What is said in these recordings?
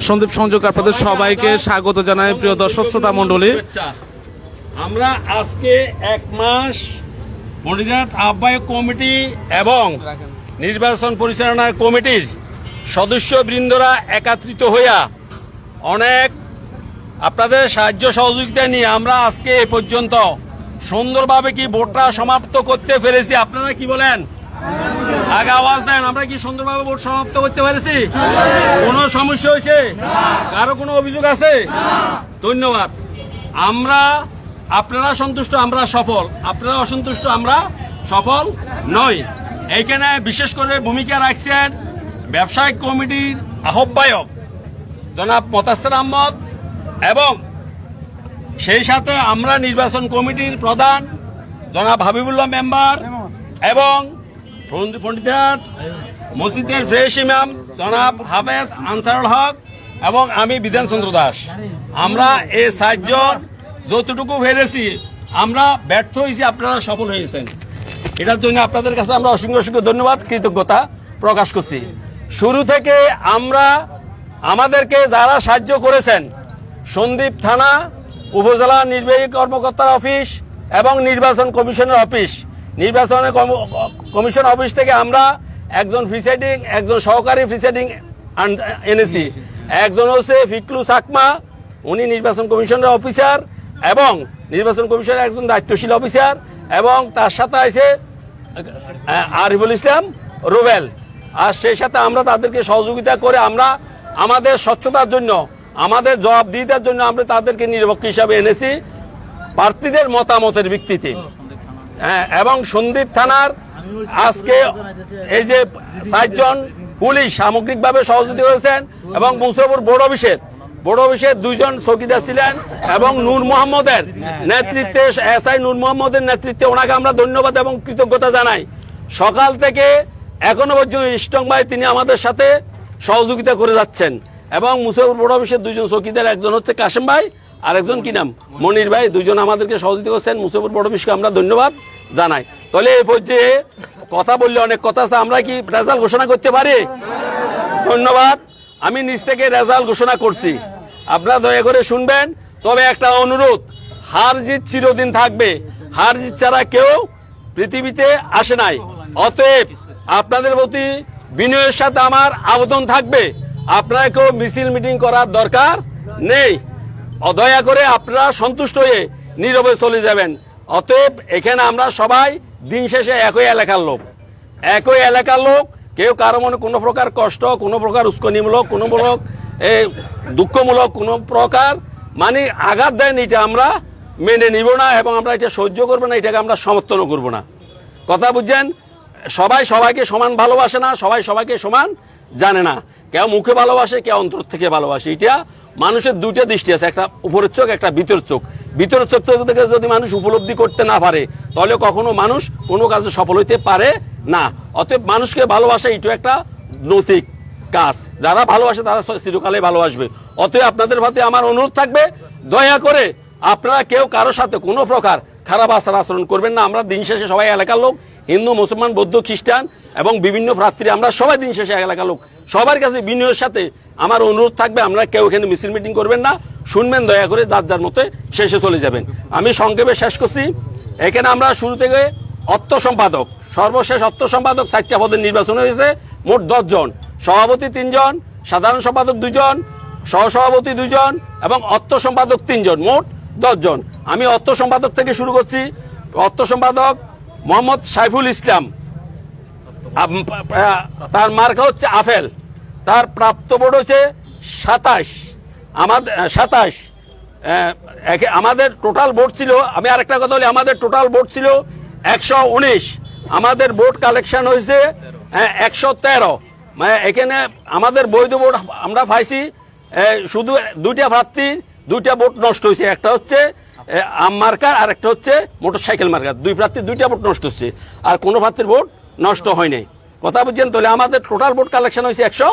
সন্দীপ সংযোগ আপনাদের সবাইকে স্বাগত জানাই প্রিয় দর্শক শ্রোতা মণ্ডলী শুভেচ্ছা। আমরা আজকে এক মাস মনিজাত আহ্বায়ক কমিটি এবং নির্বাচন পরিচালনার কমিটির সদস্যবৃন্দরা একত্রিত হইয়া অনেক আপনাদের সাহায্য সহযোগিতা নিয়ে আমরা আজকে এ পর্যন্ত সুন্দরভাবে কি ভোটটা সমাপ্ত করতে পেরেছি আপনারা কি বলেন আগে আওয়াজ দেন, আমরা কি সুন্দরভাবে ভোট সমাপ্ত করতে পেরেছি? কোনো সমস্যা হয়েছে? কারও কোনো অভিযোগ আছে? ধন্যবাদ। আমরা, আপনারা সন্তুষ্ট, আমরা সফল। আপনারা অসন্তুষ্ট, আমরা সফল নই। এইখানে বিশেষ করে ভূমিকা রাখছেন ব্যবসায়িক কমিটির আহ্বায়ক জনাব মতাস্তার আহমদ এবং সেই সাথে আমরা নির্বাচন কমিটির প্রধান জনাব হাবিবুল্লাহ মেম্বার এবং পণ্ডিতার মসজিদের ফ্রেশ ইমাম জনাব হাফেজ আনসারুল হক এবং আমি বিধানচন্দ্র দাস। আমরা এই সাহায্য যতটুকু পেরেছি, আমরা ব্যর্থ হয়েছি, আপনারা সফল হয়েছেন। এটার জন্য আপনাদের কাছে আমরা অসংখ্য অসংখ্য ধন্যবাদ, কৃতজ্ঞতা প্রকাশ করছি। শুরু থেকে আমরা আমাদেরকে যারা সাহায্য করেছেন, সন্দীপ থানা উপজেলা নির্বাহী কর্মকর্তার অফিস এবং নির্বাচন কমিশনের অফিস নির্বাচন কমিশন অফিস থেকে আমরা একজন প্রিসাইডিং একজন সহকারী প্রিসাইডিং এনেছি। একজন হচ্ছে ফিকলু সাকমা, উনি নির্বাচন কমিশনের অফিসার এবং নির্বাচন কমিশনের একজন দায়িত্বশীল অফিসার এবং তার সাথে আছে আরিফুল ইসলাম রুবেল। আর সেই সাথে আমরা তাদেরকে সহযোগিতা করে আমরা আমাদের স্বচ্ছতার জন্য, আমাদের জবাবদিহিতার জন্য আমরা তাদেরকে নিরপেক্ষ হিসাবে এনেছি, প্রার্থীদের মতামতের ভিত্তিতে। এবং সন্দীপ থানার আজকে এই যে চারজন পুলিশ সামগ্রিকভাবে সহযোগী হয়েছেন এবং মুসরপুর বোর্ড অফিসের বোর্ড অফিসের দুইজন চৌকিদার ছিলেন এবং নূর মোহাম্মদের নেতৃত্বে এস আই নূর মোহাম্মদের নেতৃত্বে ওনাকে আমরা ধন্যবাদ এবং কৃতজ্ঞতা জানাই। সকাল থেকে এখনও পর্যন্ত ইস্টং ভাই তিনি আমাদের সাথে সহযোগিতা করে যাচ্ছেন এবং মুসরপুর বোর্ড অফিসের দুইজন চৌকিদার একজন হচ্ছে কাশেম ভাই আর একজন কি নাম? মনির ভাই দুজন আমাদেরকে সহযোগিতা করছেন। মুসিবুর বড় বিষয়কে আমরা ধন্যবাদ জানাই। তাহলে এই পর্যায়ে কথা বললে অনেক কথা আছে, আমরা কি রেজাল্ট ঘোষণা করতে পারি? ধন্যবাদ। আমি নিজ থেকে রেজাল্ট ঘোষণা করছি। আপনারা দয়া করে শুনবেন। তবে একটা অনুরোধ, হার জিত চিরদিন থাকবে। হার জিত ছাড়া কেউ পৃথিবীতে আসে নাই। অতএব আপনাদের প্রতি বিনয়ের সাথে আমার আবেদন থাকবে। আপনারা কেউ মিছিল মিটিং করার দরকার নেই। দয়া করে আপনারা সন্তুষ্ট হয়ে নীরবে চলে যাবেন। অতএব এখানে আমরা সবাই দিন শেষে একই এলাকার লোক। একই এলাকার লোক কেউ কারও মনে কোনো প্রকার কষ্ট কোনো প্রকার উস্কনিমূলক কোনো এ, দুঃখমূলক কোনো প্রকার মানে আঘাত দেন এটা আমরা মেনে নিব না এবং আমরা এটা সহ্য করব না এটাকে আমরা সমর্থনও করব না। কথা বুঝছেন? সবাই সবাইকে সমান ভালোবাসে না সবাই সবাইকে সমান জানে না। কেউ মুখে ভালোবাসে কেউ অন্তর থেকে ভালোবাসে। এটা মানুষের দুইটা দৃষ্টি আছে, একটা উপরের চোখ, একটা ভিতরের চোখ। ভিতরের চোখ থেকে যদি মানুষ উপলব্ধি করতে না পারে, তাহলে কখনো মানুষ কোনো কাজে সফল হইতে পারে না। অতএব মানুষকে ভালোবাসা এটা একটা নৈতিক কাজ। যারা ভালোবাসে তারা চিরকালে ভালোবাসবে। অতএব আপনাদের প্রতি আমার অনুরোধ থাকবে, দয়া করে আপনারা কেউ কারোর সাথে কোনো প্রকার খারাপ আচার আচরণ করবেন না। আমরা দিন শেষে সবাই এলাকার লোক হিন্দু, মুসলমান, বৌদ্ধ, খ্রিস্টান এবং বিভিন্ন প্রার্থী আমরা সবাই দিন শেষে এলাকার লোক। সবার কাছে বিনিয়োগের সাথে আমার অনুরোধ থাকবে, আমরা কেউ এখানে মিছিল মিটিং করবেন না। শুনবেন, দয়া করে যার যার মতে শেষে চলে যাবেন। আমি সংক্ষেপে শেষ করছি। এখানে আমরা শুরু থেকে অর্থ সম্পাদক, সর্বশেষ অর্থ সম্পাদক চারটা পদের নির্বাচন হয়েছে। মোট দশ জন। সভাপতি তিনজন, সাধারণ সম্পাদক দুজন, সহসভাপতি দুজন এবং অর্থ সম্পাদক তিনজন। মোট জন। আমি অর্থ সম্পাদক থেকে শুরু করছি। অর্থ সম্পাদক মোহাম্মদ সাইফুল ইসলাম। তার মার্কা হচ্ছে আফেল। তার প্রাপ্ত বোর্ড হচ্ছে সাতাশ। আমাদের সাতাশ। আমাদের টোটাল বোর্ড ছিল, আমি আরেকটা কথা বলি, আমাদের টোটাল বোর্ড ছিল একশো উনিশ। আমাদের বোর্ড কালেকশন হয়েছে একশো তেরো। মানে এখানে আমাদের বৈধ বোর্ড আমরা পাইছি শুধু দুইটা প্রার্থী, দুইটা বোর্ড নষ্ট হয়েছে। একটা হচ্ছে আম মার্কার আর একটা হচ্ছে মোটর সাইকেল মার্কার। দুই প্রার্থীর দুইটা বোর্ড নষ্ট হচ্ছে। আর কোনো প্রার্থীর বোর্ড নষ্ট হয় নাই। কথা বুঝছেন? তাহলে আমাদের টোটাল বোর্ড কালেকশন হয়েছে একশো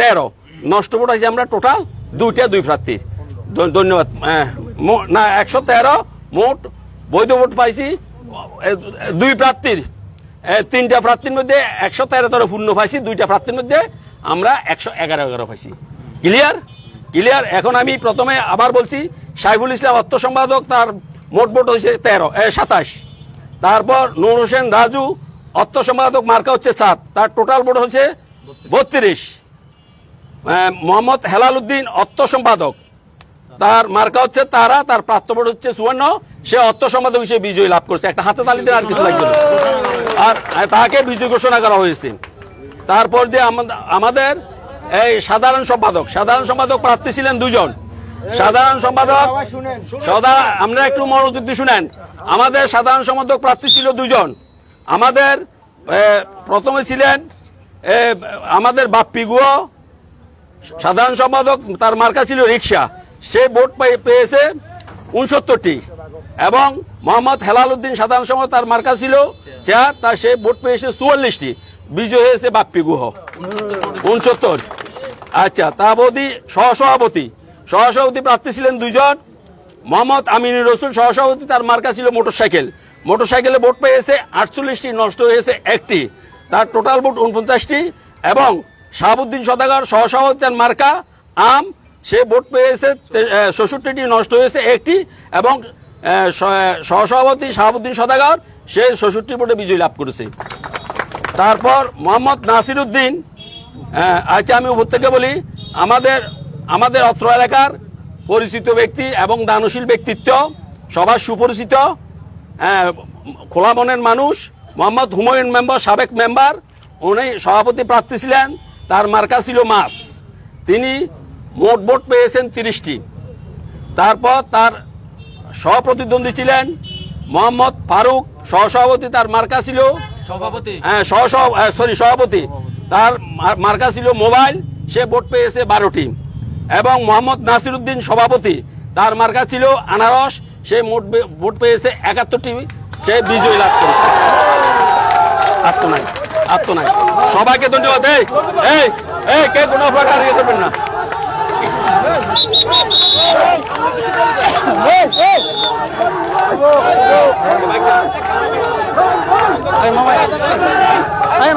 তেরো। নষ্ট বোর্ড হয়েছে আমরা টোটাল দুইটা, দুই প্রার্থীর। ধন্যবাদ। না, একশো তেরো মোট বৈধ ভোট পাইছি দুই প্রার্থীর। তিনটা প্রার্থীর মধ্যে একশো তেরো তেরো পূর্ণ পাইছি, দুইটা প্রার্থীর মধ্যে আমরা একশো এগারো এগারো পাইছি। ক্লিয়ার ক্লিয়ার এখন আমি প্রথমে আবার বলছি সাইফুল ইসলাম অর্থ সম্পাদক তার মোট ভোট হয়েছে তেরো সাতাশ। তারপর নূর হোসেন রাজু অর্থ সম্পাদক মার্কা হচ্ছে সাত, তার টোটাল ভোট হচ্ছে বত্রিশ। মোহাম্মদ হেলাল উদ্দিন অর্থ সম্পাদক তার মার্কা হচ্ছে তারা, তার প্রাপ্ত ভোট হচ্ছে সুবর্ণ সে অর্থ সম্পাদক হিসেবে বিজয় লাভ করছে। একটা হাতে তালি দিয়ে আর কিছু লাগবে আর তাকে বিজয় ঘোষণা করা হয়েছে। তারপর আমাদের- আমাদের, এই সাধারণ সম্পাদক সাধারণ সম্পাদক প্রার্থী ছিলেন দুজন। সাধারণ সম্পাদক সদা আমরা একটু মনোযোগ দিয়ে শুনেন। আমাদের সাধারণ সম্পাদক প্রার্থী ছিল দুজন। আমাদের প্রথমে ছিলেন আমাদের বাপ্পি গুহ। সাধারণ সম্পাদক তার মার্কা ছিল রিক্সা সে ভোট পেয়ে- পেয়েছে উনসত্তরটি। এবং মোহাম্মদ হেলাল উদ্দিন সাধারণ সম্পাদক তার মার্কা ছিল চেয়ার তার সে ভোট পেয়েছে চুয়াল্লিশটি। বিজয় হয়েছে বাপ্পি গুহ। উনসত্তর। আচ্ছা তা বৌদি সহসভাপতি। সহসভাপতি প্রার্থী ছিলেন দুইজন। মোহাম্মদ আমিনুর রসুল সহসভাপতি, তার মার্কা ছিল মোটরসাইকেল। মোটরসাইকেলে ভোট পেয়েছে আটচল্লিশটি, নষ্ট হয়েছে একটি। তার টোটাল ভোট উনপঞ্চাশটি এবং শাহাবুদ্দিন সদাগর সহসভাপতি, তার মার্কা আম, সে ভোট পেয়েছে ষষট্টিটি, নষ্ট হয়েছে একটি এবং সহ- সহসভাপতি শাহাবুদ্দিন সদাগর, সে ষষট্টি ভোটে বিজয় লাভ করেছে। তারপর মোহাম্মদ নাসির উদ্দিন আচ্ছা আমি উপর থেকে বলি, আমাদের আমাদের অত্র এলাকার পরিচিত ব্যক্তি এবং দানশীল ব্যক্তিত্ব সবার সুপরিচিত আহ, খোলা মনের মানুষ মোহাম্মদ হুমায়ুন মেম্বার সাবেক মেম্বার উনি সভাপতি প্রার্থী ছিলেন তার মার্কা ছিল মাস। তিনি মোট ভোট পেয়েছেন তিরিশটি। তারপর তার সহপ্রতিদ্বন্দ্বী ছিলেন মোহাম্মদ ফারুক সহসভাপতি তার মার্কা ছিল সভাপতি? হ্যাঁ সহ সরি সভাপতি। তার মার- মার্কা ছিল মোবাইল সে ভোট পেয়েছে বারোটি। এবং মোহাম্মদ নাসির উদ্দিন সভাপতি। তার মার্কা ছিল আনারস। সে মোট ভোট পেয়েছে একাত্তরটি। সে বিজয় লাভ করেছে। আত্মনাই আত্মনাই সবাইকে ধন্যবাদ। এই এই এই, কে কোনো প্রকার ইয়ে করবেন না। এই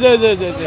যে যে যে যে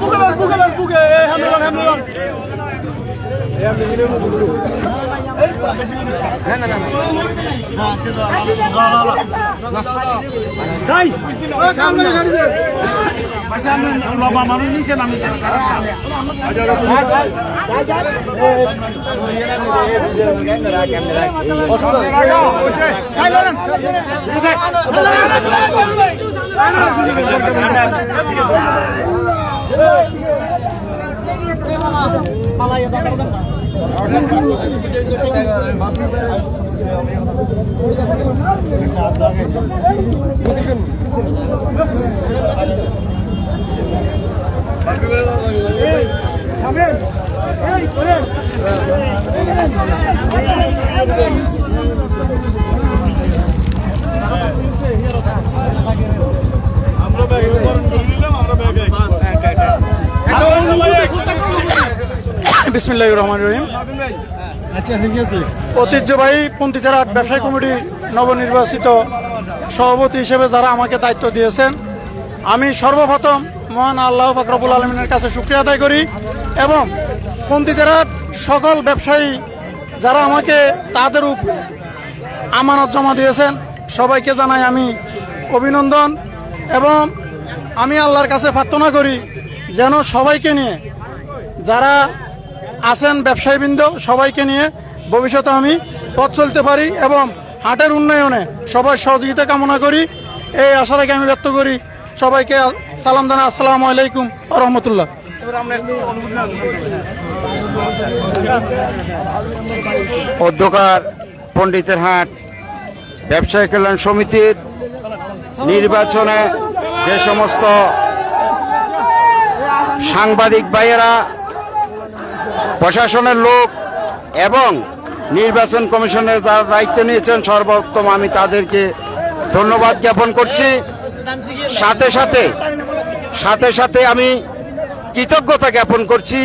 বুকে বুকে বুকে এই হামলা হামলা যাই ওই সামনে গাড়ি দে পাশে আমি লম্বা মানুষ নিচে নামি বিসমিল্লাহ রহমান রহিম। ঐতিহ্যবাহী পন্থীতেরাট ব্যবসায়ী কমিটি নবনির্বাচিত সভাপতি হিসেবে যারা আমাকে দায়িত্ব দিয়েছেন আমি সর্বপ্রথম মহান আল্লাহ ফাকরবুল আলমিনের কাছে শুক্রিয়া আদায় করি এবং পন্থীতেরাট সকল ব্যবসায়ী যারা আমাকে তাদের উপ- আমানত জমা দিয়েছেন সবাইকে জানাই আমি অভিনন্দন এবং আমি আল্লাহর কাছে প্রার্থনা করি যেন সবাইকে নিয়ে যারা আছেন ব্যবসায়ীবৃন্দ, সবাইকে নিয়ে ভবিষ্যতে আমি পথ চলতে পারি এবং হাটের উন্নয়নে সবার সহযোগিতা কামনা করি। এই আশা রেখে আমি ব্যক্ত করি, সবাইকে সালাম দানা আসসালামু আলাইকুম রহমতুল্লাহ। অধ্যকার পণ্ডিতের হাট, ব্যবসায়ী কল্যাণ সমিতির নির্বাচনে যে সমস্ত সাংবাদিক ভাইয়েরা প্রশাসনের লোক এবং নির্বাচন কমিশনের যারা দায়িত্ব নিয়েছেন, সর্বোত্তম আমি তাদেরকে ধন্যবাদ জ্ঞাপন করছি। সাথে সাথে সাথে সাথে আমি কৃতজ্ঞতা জ্ঞাপন করছি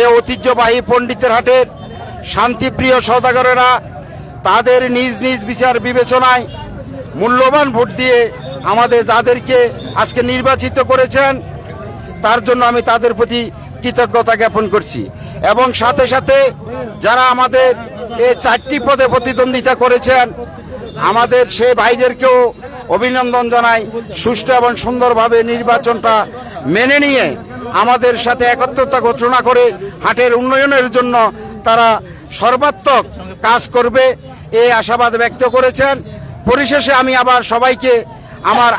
এ ঐতিহ্যবাহী পণ্ডিতের হাটের শান্তিপ্রিয় সৌদাগরেরা তাদের নিজ নিজ বিচার বিবেচনায় মূল্যবান ভোট দিয়ে আমাদের যাদেরকে আজকে নির্বাচিত করেছেন, তার জন্য আমি তাদের প্রতি কৃতজ্ঞতা জ্ঞাপন করছি। এবং সাথে সাথে যারা আমাদের এই চারটি পদে প্রতিদ্বন্দ্বিতা করেছেন, আমাদের সেই ভাইদেরকেও অভিনন্দন জানাই। সুষ্ঠু এবং সুন্দরভাবে নির্বাচনটা মেনে নিয়ে আমাদের সাথে একত্রতা ঘোষণা করে হাটের উন্নয়নের জন্য তারা সর্বাত্মক কাজ করবে এই আশাবাদ ব্যক্ত করেছেন। পরিশেষে আমি আবার সবাইকে আমার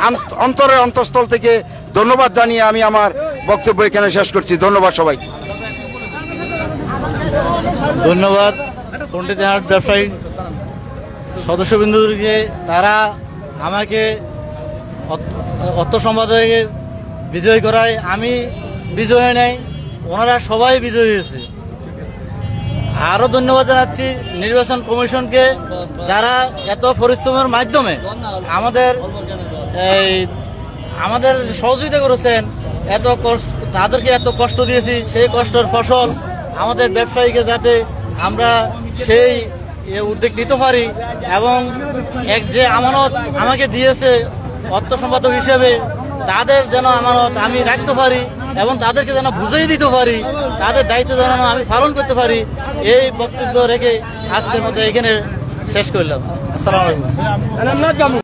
অন্তরের অন্তঃস্থল থেকে ধন্যবাদ জানিয়ে আমি আমার বক্তব্য এখানে শেষ করছি। ধন্যবাদ সবাইকে। ধন্যবাদ। পণ্ডিত হাট ব্যবসায়ী সদস্যবৃন্দকে তারা আমাকে অর্থ- সম্পাদকের বিজয় করায়, আমি বিজয় নাই, ওনারা সবাই বিজয়ী হয়েছে। আরও ধন্যবাদ জানাচ্ছি নির্বাচন কমিশনকে, যারা এত পরিশ্রমের মাধ্যমে আমাদের এই আমাদের সহযোগিতা করেছেন, এত কষ্ট তাদেরকে এত কষ্ট দিয়েছি, সেই কষ্টের ফসল আমাদের ব্যবসায়ীকে যাতে আমরা সেই উদ্যোগ নিতে পারি এবং এক যে আমানত আমাকে দিয়েছে অর্থ সম্পাদক হিসেবে, তাদের যেন আমানত আমি রাখতে পারি এবং তাদেরকে যেন বুঝিয়ে দিতে পারি, তাদের দায়িত্ব যেন আমি পালন করতে পারি, এই বক্তব্য রেখে আজকের মতো এখানে শেষ করলাম। আসসালামু আলাইকুম।